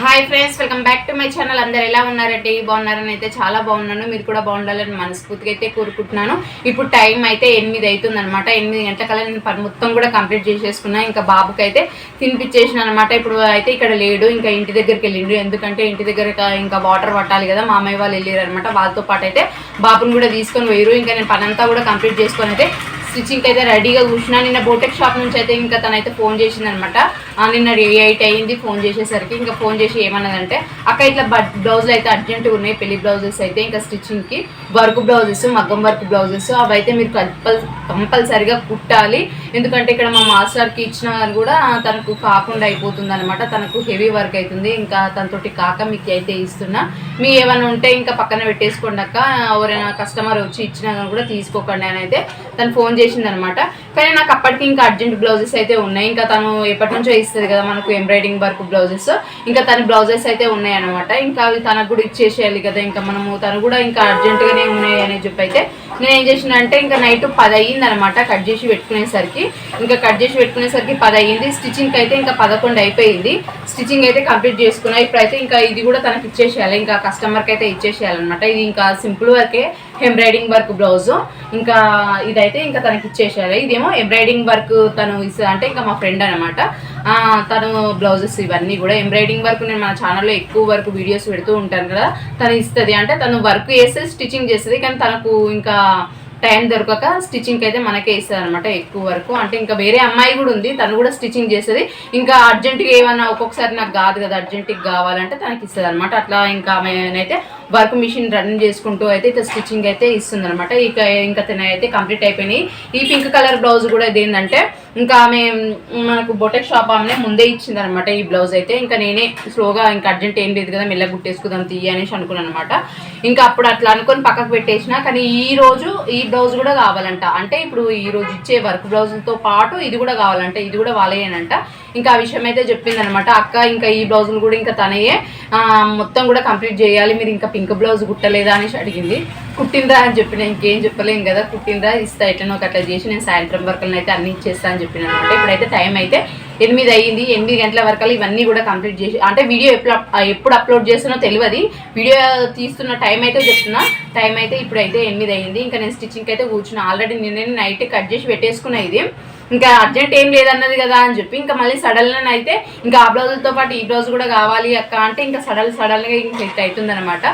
Hi friends welcome back to my channel అందరు ఎలా ఉన్నారంటే బాగున్నారని అయితే చాలా బాగున్నాను. మీరు కూడా బాగుండాలని మనస్ఫూర్తిగా అయితే కోరుకుంటున్నాను. ఇప్పుడు టైం అయితే ఎనిమిది అవుతుంది అనమాట ఎనిమిది గంటలకల్లా నేను పని మొత్తం కూడా కంప్లీట్ చేసేసుకున్నా. ఇంకా బాబుకి అయితే తినిపించేసిన అనమాట ఇప్పుడు అయితే ఇక్కడ లేడు ఇంకా ఇంటి దగ్గరికి వెళ్ళిండు. ఎందుకంటే ఇంటి దగ్గర ఇంకా వాటర్ పట్టాలి కదా. మామయ్య వాళ్ళు వెళ్ళారు అనమాట వాళ్ళతో పాటు అయితే బాబుని కూడా తీసుకొని పోయారు ఇంకా నేను పని అంతా కూడా కంప్లీట్ చేసుకొని అయితే స్టిచ్చింగ్ అయితే రెడీగా కూర్చున్నా. నిన్న బోటెక్ షాప్ నుంచి అయితే ఇంకా తనైతే ఫోన్ చేసింది అనమాట నిన్న ఎయిట్ అయింది ఫోన్ చేసేసరికి ఇంకా ఫోన్ చేసి ఏమన్నదంటే అక్క ఇట్లా బట్ బ్లౌజులు అయితే అర్జెంటుగా ఉన్నాయి పెళ్ళి బ్లౌజెస్ అయితే ఇంకా స్టిచ్చింగ్కి. వర్క్ బ్లౌజెస్ మగ్గం వర్క్ బ్లౌజెస్ అవి అయితే మీరు కంపల్ కంపల్సరిగా కుట్టాలి. ఎందుకంటే ఇక్కడ మా మాస్టర్కి ఇచ్చిన కూడా తనకు కాకుండా అయిపోతుంది అనమాట తనకు హెవీ వర్క్ అవుతుంది ఇంకా తనతోటి కాక మీకు అయితే ఇస్తున్నా. మీ ఏమైనా ఉంటే ఇంకా పక్కన పెట్టేసుకోండి అక్క. ఎవరైనా కస్టమర్ వచ్చి ఇచ్చినా కానీ కూడా తీసుకోకండి అని అయితే తను ఫోన్ చేసింది అనమాట కానీ నాకు అప్పటికి ఇంకా అర్జెంట్ బ్లౌజెస్ అయితే ఉన్నాయి. ఇంకా తను ఎప్పటి నుంచో ఇస్తుంది కదా మనకు ఎంబ్రాయిడింగ్ వర్క్ బ్లౌజెస్. ఇంకా తన బ్లౌజెస్ అయితే ఉన్నాయి అనమాట ఇంకా అవి తనకు కూడా ఇచ్చేసేయాలి కదా. ఇంకా మనము తను కూడా ఇంకా అర్జెంటుగానే ఉన్నాయి అని చెప్పి అయితే నేను ఏం చేసిన అంటే ఇంకా నైట్ పది అయ్యింది అనమాట కట్ చేసి పెట్టుకునేసరికి. ఇంకా కట్ చేసి పెట్టుకునేసరికి పది అయ్యింది. స్టిచ్చింగ్ అయితే ఇంకా పదకొండు అయిపోయింది. స్టిచ్చింగ్ అయితే కంప్లీట్ చేసుకున్నా. ఇప్పుడైతే ఇంకా ఇది కూడా తనకి ఇచ్చేసేయాలి. ఇంకా కస్టమర్కి అయితే ఇచ్చేసేయాలన్నమాట. ఇది ఇంకా సింపుల్ వర్కే. ఎంబ్రాయిడింగ్ వర్క్ బ్లౌజ్ ఇంకా ఇదైతే ఇంకా తనకి ఇచ్చేసారు ఇదేమో ఎంబ్రాయిడింగ్ వర్క్ తను ఇస్తుంది అంటే ఇంకా మా ఫ్రెండ్ అనమాట తను బ్లౌజెస్ ఇవన్నీ కూడా ఎంబ్రాయిడింగ్ వర్క్ నేను మన ఛానల్లో ఎక్కువ వర్క్ వీడియోస్ పెడుతూ ఉంటాను కదా తను ఇస్తుంది. అంటే తను వర్క్ చేస్తే స్టిచ్చింగ్ చేస్తుంది కానీ తనకు ఇంకా టైం దొరకక స్టిచ్చింగ్కి అయితే మనకే ఇస్తుంది అనమాట ఎక్కువ వరకు. అంటే ఇంకా వేరే అమ్మాయి కూడా ఉంది తను కూడా స్టిచ్చింగ్ చేస్తుంది. ఇంకా అర్జెంటుగా ఏమైనా ఒక్కొక్కసారి నాకు కాదు కదా అర్జెంటుగా కావాలంటే తనకి ఇస్తుంది అనమాట అట్లా ఇంకా ఆమెనైతే వర్క్ మిషన్ రన్ చేసుకుంటూ అయితే ఇట్లా స్టిచ్చింగ్ అయితే ఇస్తుంది అనమాట ఇక ఇంకా తన అయితే కంప్లీట్ అయిపోయినాయి. ఈ పింక్ కలర్ బ్లౌజ్ కూడా ఇదేంటంటే ఇంకా ఆమె మనకు బొటెక్ షాప్ ఆమె ముందే ఇచ్చింది అనమాట ఈ బ్లౌజ్ అయితే. ఇంకా నేనే స్లోగా ఇంకా అర్జెంట్ ఏం లేదు కదా మెల్లగా గుట్టేసుకుందాం తీయ అనేసి అనుకున్నాను అనమాట ఇంకా అప్పుడు అట్లా అనుకొని పక్కకు పెట్టేసిన కానీ ఈ రోజు ఈ బ్లౌజ్ కూడా కావాలంట. అంటే ఇప్పుడు ఈ రోజు ఇచ్చే వర్క్ బ్లౌజ్తో పాటు ఇది కూడా కావాలంట ఇది కూడా వాళ్ళేనంట ఇంకా ఆ విషయం అయితే చెప్పింది అనమాట అక్క ఇంకా ఈ బ్లౌజులు కూడా ఇంకా తనయే మొత్తం కూడా కంప్లీట్ చేయాలి మీరు ఇంకా పింక్ బ్లౌజ్ కుట్టలేదా అనేసి అడిగింది. కుట్టిందా అని చెప్పిన ఇంకేం చెప్పలేం కదా కుట్టిందా ఇస్తా ఎట్లనో ఒక అట్లా చేసి నేను సాయంత్రం వరకు అయితే అన్ని ఇచ్చేస్తా అని చెప్పిన అనమాట. ఇప్పుడైతే టైం అయితే ఎనిమిది అయ్యింది. ఎనిమిది గంటల వరకు ఇవన్నీ కూడా కంప్లీట్ చేసి అంటే వీడియో ఎప్పుడు ఎప్పుడు అప్లోడ్ చేస్తున్నా తెలియదు. వీడియో తీస్తున్న టైం అయితే చెప్తున్నా. టైం అయితే ఇప్పుడైతే ఎనిమిది అయ్యింది. ఇంకా నేను స్టిచ్చింగ్ అయితే కూర్చున్నా. ఆల్రెడీ నేను నైట్ కట్ చేసి పెట్టేసుకున్నా ఇది. ఇంకా అర్జెంట్ ఏం లేదన్నది కదా అని చెప్పి ఇంకా మళ్ళీ సడన్ అయితే ఇంకా ఆ బ్లౌజులతో పాటు ఈ బ్లౌజ్ కూడా కావాలి అక్క అంటే ఇంకా సడన్ సడన్గా ఇంకా సెట్ అవుతుంది అనమాట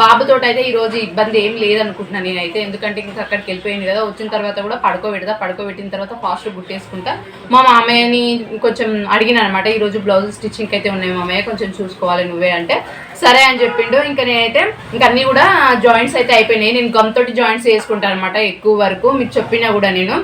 బాబుతో అయితే ఈరోజు ఇబ్బంది ఏం లేదనుకుంటున్నాను నేనైతే. ఎందుకంటే ఇంకా అక్కడికి వెళ్ళిపోయింది కదా. వచ్చిన తర్వాత కూడా పడుకోబెడతా పడుకోబెట్టిన తర్వాత ఫాస్ట్ గుట్టేసుకుంటా మా మామయ్యని కొంచెం అడిగిన అనమాట ఈరోజు బ్లౌజ్ స్టిచ్చింగ్ అయితే ఉన్నాయి మామయ్య కొంచెం చూసుకోవాలి నువ్వే అంటే. సరే అని చెప్పిండు. ఇంకా నేనైతే ఇంకా అన్నీ కూడా జాయింట్స్ అయితే అయిపోయినాయి. నేను గమ్తోటి జాయింట్స్ వేసుకుంటాను అనమాట ఎక్కువ వరకు. మీరు చెప్పినా కూడా నేను.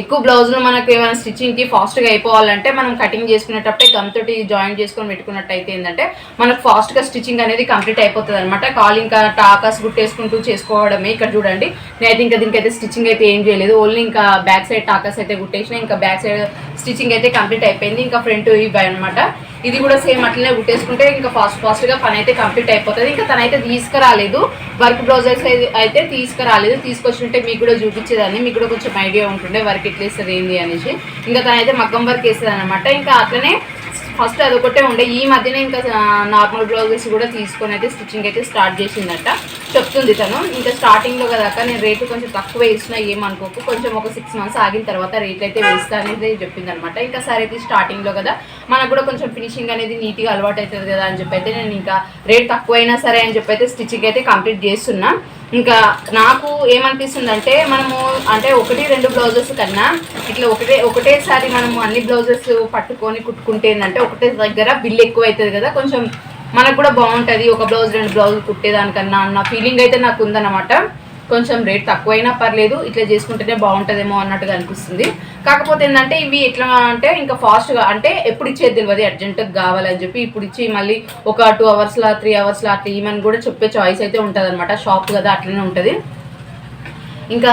ఎక్కువ బ్లౌజులు మనకు ఏమైనా స్టిచ్చింగ్కి ఫాస్ట్గా అయిపోవాలంటే మనం కటింగ్ చేసుకునేటప్పుడే గమ్ తోటి జాయిన్ చేసుకొని పెట్టుకున్నట్టయితే ఏంటంటే మనకు ఫాస్ట్గా స్టిచ్చింగ్ అనేది కంప్లీట్ అయిపోతుంది అనమాట కాలు ఇంకా టాకాస్ గుట్టేసుకుంటూ చేసుకోవడమే. ఇక్కడ చూడండి నేనైతే ఇంకా దీనికైతే స్టిచ్చింగ్ అయితే ఏం చేయలేదు. ఓన్లీ ఇంకా బ్యాక్ సైడ్ టాకాస్ అయితే కుట్టేసిన ఇంకా బ్యాక్ సైడ్ స్టిచ్చింగ్ అయితే కంప్లీట్ అయిపోయింది. ఇంకా ఫ్రంట్ ఇవి అనమాట ఇది కూడా సేమ్ అట్లనే కుట్టేసుకుంటే ఇంకా ఫాస్ట్ ఫాస్ట్గా పని అయితే కంప్లీట్ అయిపోతుంది. ఇంకా తనైతే తీసుకురాలేదు. వర్క్ బ్లౌజర్స్ అయితే తీసుకురాలేదు. తీసుకొచ్చుంటే మీకు కూడా చూపించేదాన్ని. మీకు కూడా కొంచెం ఐడియా ఉంటుండే వర్క్ ఎట్లా ఇస్తుంది ఏంది అనేసి. ఇంకా తనైతే మగ్గం వర్క్ వేస్తుంది అనమాట ఇంకా అట్లనే ఫస్ట్ అదొకటే ఉండే. ఈ మధ్యనే ఇంకా నార్మల్ బ్లౌజెస్ కూడా తీసుకొని అయితే స్టిచ్చింగ్ అయితే స్టార్ట్ చేసిందట. చెప్తుంది తను. ఇంకా స్టార్టింగ్లో కదా నేను రేటు కొంచెం తక్కువ వేసినా ఏమనుకోకు. కొంచెం ఒక సిక్స్ మంత్స్ ఆగిన తర్వాత రేట్ అయితే వేస్తా అనేది చెప్పింది అనమాట ఇంకా సరే అయితే స్టార్టింగ్లో కదా. మనకు కూడా కొంచెం ఫినిషింగ్ అనేది నీట్గా అలవాటు అవుతుంది కదా అని చెప్పి అయితే నేను ఇంకా రేట్ తక్కువైనా సరే అని చెప్పి అయితే స్టిచ్చింగ్ అయితే కంప్లీట్ చేస్తున్నా. ఇంకా నాకు ఏమనిపిస్తుంది అంటే మనము అంటే ఒకటి రెండు బ్లౌజెస్ కన్నా ఇట్లా ఒకటే ఒకటేసారి మనము అన్ని బ్లౌజెస్ పట్టుకొని కుట్టుకుంటే ఏంటంటే ఒకటే దగ్గర బిల్ ఎక్కువ అవుతుంది కదా. కొంచెం మనకు కూడా బాగుంటుంది ఒక బ్లౌజ్ రెండు బ్లౌజ్ కుట్టేదానికన్నా అన్న ఫీలింగ్ అయితే నాకు ఉందన్నమాట. కొంచెం రేట్ తక్కువైనా పర్లేదు ఇట్లా చేసుకుంటేనే బాగుంటుందేమో అన్నట్టుగా అనిపిస్తుంది. కాకపోతే ఏంటంటే ఇవి ఎట్లా అంటే ఇంకా ఫాస్ట్గా అంటే ఎప్పుడు ఇచ్చేది తెలియదు అర్జెంటుగా కావాలని చెప్పి ఇప్పుడు ఇచ్చి మళ్ళీ ఒక టూ అవర్స్లో త్రీ అవర్స్లో అట్లా ఇవ్వమని కూడా చెప్పే చాయిస్ అయితే ఉంటుంది అనమాట షాప్ కదా అట్లనే ఉంటుంది. ఇంకా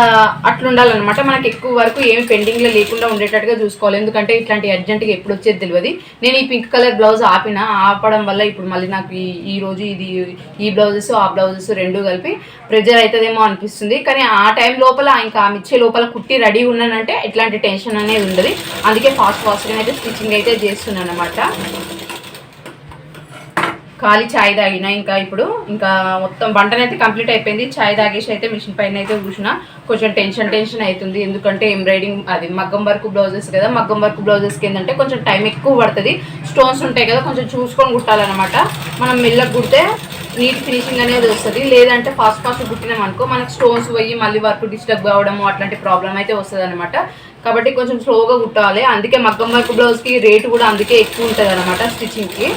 అట్లుండాలన్నమాట. మనకి ఎక్కువ వరకు ఏమి పెండింగ్లో లేకుండా ఉండేటట్టుగా చూసుకోవాలి. ఎందుకంటే ఇట్లాంటి అర్జెంట్గా ఎప్పుడు వచ్చేది తెలియదు నేను ఈ పింక్ కలర్ బ్లౌజ్ ఆపిన ఆపడం వల్ల ఇప్పుడు మళ్ళీ నాకు ఈ ఈ రోజు ఇది ఈ బ్లౌజెస్ ఆ బ్లౌజెస్ రెండు కలిపి ప్రెజర్ అవుతుందేమో అనిపిస్తుంది. కానీ ఆ టైం లోపల ఇంకా ఆమె ఇచ్చే లోపల కుట్టి రెడీ ఉన్నానంటే ఇట్లాంటి టెన్షన్ అనేది ఉండదు. అందుకే ఫాస్ట్ ఫాస్ట్గా అయితే స్టిచ్చింగ్ అయితే చేస్తున్నాను అనమాట ఖాళీ చాయ్ తాగిన ఇంకా ఇప్పుడు ఇంకా మొత్తం వంటనైతే కంప్లీట్ అయిపోయింది. చాయ్ తాగేసి అయితే మిషన్ పైన అయితే కూర్చున్న. కొంచెం టెన్షన్ టెన్షన్ అవుతుంది. ఎందుకంటే ఎంబ్రాయిడింగ్ అది మగ్గం వర్క్ బ్లౌజెస్ కదా మగ్గం వర్క్ బ్లౌజెస్కి ఏంటంటే కొంచెం టైం ఎక్కువ పడుతుంది. స్టోన్స్ ఉంటాయి కదా కొంచెం చూసుకొని కుట్టాలన్నమాట. మనం మెల్లగా కుడితే నీట్ ఫినిషింగ్ అనేది వస్తుంది. లేదంటే ఫాస్ట్ ఫాస్ట్ కుట్టినాం అనుకో మనకు స్టోన్స్ పోయి మళ్ళీ వర్క్ డిస్టర్బ్ కావడము అట్లాంటి ప్రాబ్లం అయితే వస్తుంది అనమాట కాబట్టి కొంచెం స్లోగా కుట్టాలి. అందుకే మగ్గం వర్క్ బ్లౌజ్కి రేటు కూడా అందుకే ఎక్కువ ఉంటుంది అనమాట స్టిచ్చింగ్కి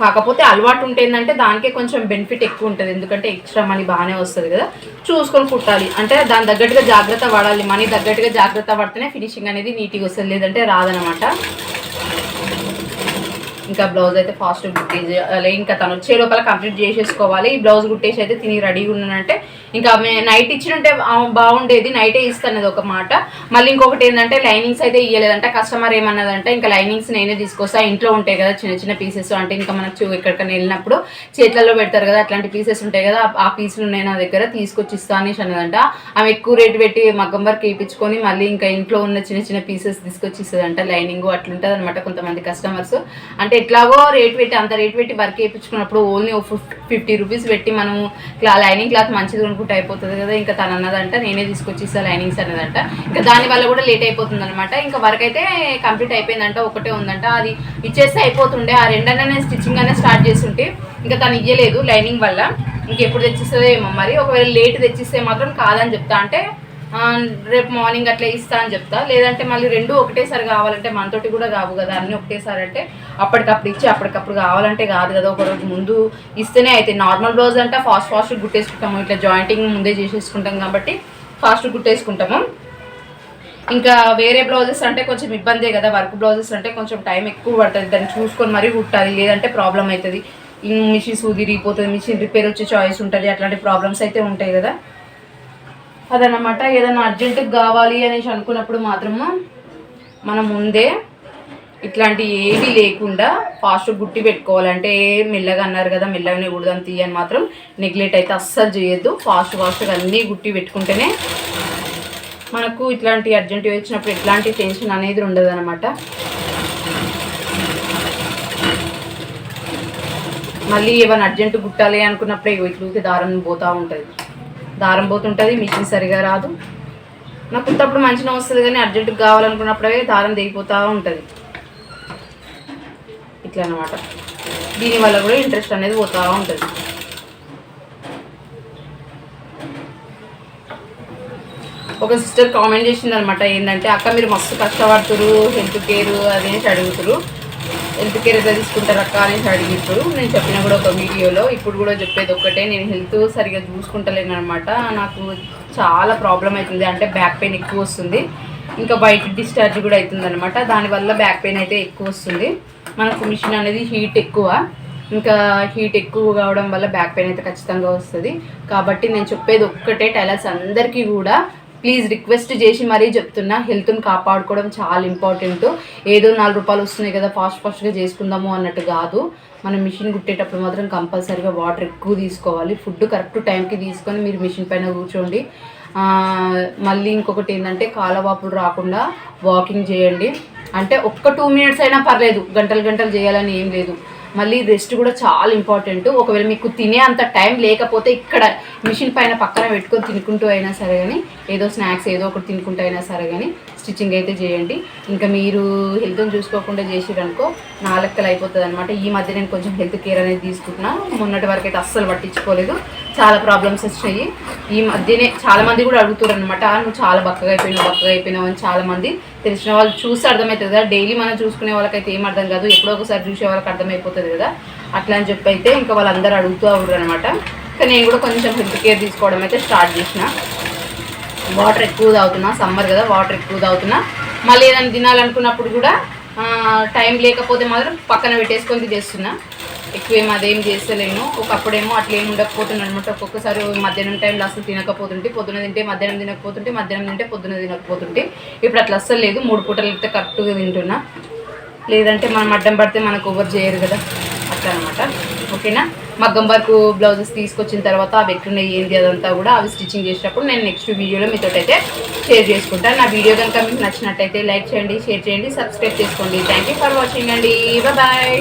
కాకపోతే అలవాటు ఉంటే ఏంటంటే దానికే కొంచెం బెనిఫిట్ ఎక్కువ ఉంటుంది. ఎందుకంటే ఎక్స్ట్రా మనీ బాగానే వస్తుంది కదా. చూసుకొని కుట్టాలి. అంటే దాని తగ్గట్టుగా జాగ్రత్త పడాలి. మనీ తగ్గట్టుగా జాగ్రత్త పడితేనే ఫినిషింగ్ అనేది నీట్గా వస్తుంది. లేదంటే రాదనమాట. ఇంకా బ్లౌజ్ అయితే ఫాస్ట్ కుట్టేసి అలా ఇంకా తను వచ్చే లోపల కంప్లీట్ చేసేసుకోవాలి. ఈ బ్లౌజ్ కుట్టేసి అయితే తిని రెడీగా ఉన్నానంటే ఇంకా నైట్ ఇచ్చినుంటే ఉంటే బాగుండేది నైటే ఇస్తాను ఒక మాట. మళ్ళీ ఇంకొకటి ఏంటంటే లైనింగ్స్ అయితే ఇయ్యలేదంటే కస్టమర్ ఏమన్నదంటే ఇంకా లైనింగ్స్ నేనే తీసుకొస్తా ఇంట్లో ఉంటాయి కదా చిన్న చిన్న పీసెస్ అంటే ఇంకా మనకు చూ- ఎక్కడికైనా వెళ్ళినప్పుడు చేతులలో పెడతారు కదా అట్లాంటి పీసెస్ ఉంటాయి కదా ఆ- పీసులు ఉన్నాయి నా దగ్గర తీసుకొచ్చి ఇస్తా అనేసి అన్నదంట. ఆమె ఎక్కువ రేటు పెట్టి మగ్గం వర్క్ వేయించుకొని మళ్ళీ ఇంకా ఇంట్లో ఉన్న చిన్న చిన్న పీసెస్ తీసుకొచ్చి ఇస్తుందంట లైనింగ్ అట్లుంటుంది అనమాట కొంతమంది కస్టమర్స్ అంటే ఎట్లాగో రేట్ పెట్టి అంత రేట్ పెట్టి వర్క్ వేయించుకున్నప్పుడు ఓన్లీ ఫిఫ్టీ రూపీస్ పెట్టి మనము లైనింగ్ క్లాత్ మంచిది అనుకుంటే అయిపోతుంది కదా ఇంకా తను అన్నదంట నేనే తీసుకొచ్చి ఇస్తా లైనింగ్స్ అన్నదంట. ఇంకా దాని వల్ల కూడా లేట్ అయిపోతుంది అనమాట ఇంకా వర్క్ అయితే కంప్లీట్ అయిపోయిందంట ఒకటే ఉందంట. అది ఇచ్చేస్తే అయిపోతుండే. ఆ రెండన్నా నేను స్టిచ్చింగ్ అనే స్టార్ట్ చేస్తుంటే ఇంకా తను ఇయ్యలేదు లైనింగ్ వల్ల. ఇంకెప్పుడు తెచ్చిస్తుందో ఏమో మరి. ఒకవేళ లేట్ తెచ్చిస్తే మాత్రం కాదని చెప్తా. అంటే రేపు మార్నింగ్ అట్లా ఇస్తా అని చెప్తా. లేదంటే మళ్ళీ రెండు ఒకటేసారి కావాలంటే మనతోటి కూడా కావు కదా అన్నీ ఒకటేసారి అంటే అప్పటికప్పుడు ఇచ్చి అప్పటికప్పుడు కావాలంటే కాదు కదా ఒక రోజు ముందు ఇస్తేనే అయితే. నార్మల్ బ్లౌజ్ అంటే ఫాస్ట్ ఫాస్ట్ గుట్టేసుకుంటాము. ఇట్లా జాయింటింగ్ ముందే చేసేసుకుంటాం కాబట్టి ఫాస్ట్ గుట్టేసుకుంటాము. ఇంకా వేరే బ్లౌజెస్ అంటే కొంచెం ఇబ్బందే కదా వర్క్ బ్లౌజెస్ అంటే కొంచెం టైం ఎక్కువ పడుతుంది. దాన్ని చూసుకొని మరీ కుట్టాలి. లేదంటే ప్రాబ్లం అవుతుంది. మిషన్ సూదిరిగిపోతుంది మిషన్ రిపేర్ వచ్చే చాయిస్ ఉంటుంది. అట్లాంటి ప్రాబ్లమ్స్ అయితే ఉంటాయి కదా. అదనమాట ఏదైనా అర్జెంటుగా కావాలి అనేసి అనుకున్నప్పుడు మాత్రము మనం ముందే ఇట్లాంటి ఏవి లేకుండా ఫాస్ట్ గుట్టి పెట్టుకోవాలంటే మెల్లగా అన్నారు కదా మెల్లగానే కూడదాం తీయని మాత్రం నెగ్లెట్ అయితే అస్సలు చేయొద్దు. ఫాస్ట్ ఫాస్ట్గా అన్నీ గుట్టి పెట్టుకుంటేనే మనకు ఇట్లాంటి అర్జెంట్ వచ్చినప్పుడు ఎట్లాంటి టెన్షన్ అనేది ఉండదు అనమాట మళ్ళీ ఏమైనా అర్జెంట్ గుట్టాలి అనుకున్నప్పుడే ఇగో ఇట్లూకి దారం పోతూ ఉంటుంది. దారం పోతుంటుంది మిషన్ సరిగా రాదు. నాకు కుట్టప్పుడు మంచిగా వస్తుంది కానీ అర్జెంటుగా కావాలనుకున్నప్పుడే దారం దిగిపోతూ ఉంటుంది. ఇట్లా అనమాట దీనివల్ల కూడా ఇంట్రెస్ట్ అనేది పోతూ ఉంటుంది. ఒక సిస్టర్ కామెంట్ చేసింది అనమాట ఏంటంటే అక్క మీరు మస్తు కష్టపడుతురు హెల్త్ కేర్ అదేసి అడుగుతురు హెల్త్ కేర్ ఎట్లా తీసుకుంటారు అక్క అనేసి అడిగిప్పుడు నేను చెప్పిన కూడా ఒక వీడియోలో ఇప్పుడు కూడా చెప్పేది ఒక్కటే నేను హెల్త్ సరిగా చూసుకుంటలేను అనమాట నాకు చాలా ప్రాబ్లం అవుతుంది అంటే బ్యాక్ పెయిన్ ఎక్కువ వస్తుంది. ఇంకా బయట డిశ్చార్జ్ కూడా అవుతుంది అనమాట దానివల్ల బ్యాక్ పెయిన్ అయితే ఎక్కువ వస్తుంది. మనకు మిషన్ అనేది హీట్ ఎక్కువ. ఇంకా హీట్ ఎక్కువ కావడం వల్ల బ్యాక్ పెయిన్ అయితే ఖచ్చితంగా వస్తుంది. కాబట్టి నేను చెప్పేది ఒక్కటే టైలర్స్ అందరికీ కూడా ప్లీజ్ రిక్వెస్ట్ చేసి మరీ చెప్తున్నా హెల్త్ని కాపాడుకోవడం చాలా ఇంపార్టెంట్. ఏదో నాలుగు రూపాయలు వస్తున్నాయి కదా ఫాస్ట్ ఫాస్ట్గా చేసుకుందాము అన్నట్టు కాదు. మనం మిషన్ కుట్టేటప్పుడు మాత్రం కంపల్సరీగా వాటర్ ఎక్కువ తీసుకోవాలి. ఫుడ్ కరెక్ట్ టైంకి తీసుకొని మీరు మిషన్ పైన కూర్చోండి. మళ్ళీ ఇంకొకటి ఏంటంటే కాలవాపులు రాకుండా వాకింగ్ చేయండి. అంటే ఒక్క టూ మినిట్స్ అయినా పర్లేదు గంటలు గంటలు చేయాలని ఏం లేదు. మళ్ళీ రెస్ట్ కూడా చాలా ఇంపార్టెంట్. ఒకవేళ మీకు తినే అంత టైం లేకపోతే ఇక్కడ మిషన్ పైన పక్కన పెట్టుకొని తినుకుంటూ అయినా సరే కానీ ఏదో స్నాక్స్ ఏదో ఒకటి తినుకుంటూ అయినా సరే కానీ స్టిచ్చింగ్ అయితే చేయండి. ఇంకా మీరు హెల్త్ని చూసుకోకుండా చేసిరనుకో నా లెక్కలు అయిపోతుంది అనమాట ఈ మధ్య నేను కొంచెం హెల్త్ కేర్ అనేది తీసుకుంటున్నా. మొన్నటి వరకు అయితే అస్సలు పట్టించుకోలేదు. చాలా ప్రాబ్లమ్స్ వచ్చాయి. ఈ మధ్యనే చాలామంది కూడా అడుగుతున్నారు అనమాట నువ్వు చాలా బక్కగా అయిపోయినావు బక్కగా అయిపోయినావు అని చాలామంది తెలిసిన వాళ్ళు చూసి అర్థమవుతుంది కదా. డైలీ మనం చూసుకునే వాళ్ళకైతే ఏం అర్థం కాదు. ఎప్పుడో ఒకసారి చూసే వాళ్ళకి అర్థమైపోతుంది కదా. అట్లా అని చెప్పి అయితే ఇంకా వాళ్ళందరూ అడుగుతూ అవ్వరు అనమాట ఇంకా నేను కూడా కొంచెం హెల్త్ కేర్ తీసుకోవడం అయితే స్టార్ట్ చేసిన. వాటర్ ఎక్కువ తాగుతున్నా సమ్మర్ కదా వాటర్ ఎక్కువ తాగుతున్నా. మళ్ళీ ఏదైనా తినాలనుకున్నప్పుడు కూడా టైం లేకపోతే మాత్రం పక్కన పెట్టేసుకొని చేస్తున్నా ఎక్కువ ఏం అదేం చేస్తలేను. ఒకప్పుడేమో అట్లా ఏమి ఉండకపోతున్నాను అనమాట ఒక్కొక్కసారి మధ్యాహ్నం టైంలో అసలు తినకపోతుంటే పొద్దున తింటే మధ్యాహ్నం తినకపోతుంటే మధ్యాహ్నం తింటే పొద్దున తినకపోతుంటే. ఇప్పుడు అట్లా అస్సలు లేదు. మూడు పూటలు అయితే కరెక్ట్గా తింటున్నా. లేదంటే మనం అడ్డం పడితే మనకు ఓవర్ చేయరు కదా. అట్లా అనమాట ఓకేనా? మగ్గం వర్క్ బ్లౌజెస్ తీసుకొచ్చిన తర్వాత అవి ఎట్లున్నాయి ఏంటి అదంతా కూడా అవి స్టిచ్చింగ్ చేసేటప్పుడు నేను నెక్స్ట్ వీడియోలో మీతో అయితే షేర్ చేసుకుంటాను. నా వీడియో కనుక మీకు నచ్చినట్టయితే లైక్ చేయండి షేర్ చేయండి సబ్స్క్రైబ్ చేసుకోండి. థ్యాంక్ యూ ఫర్ వాచింగ్ అండి. బాయ్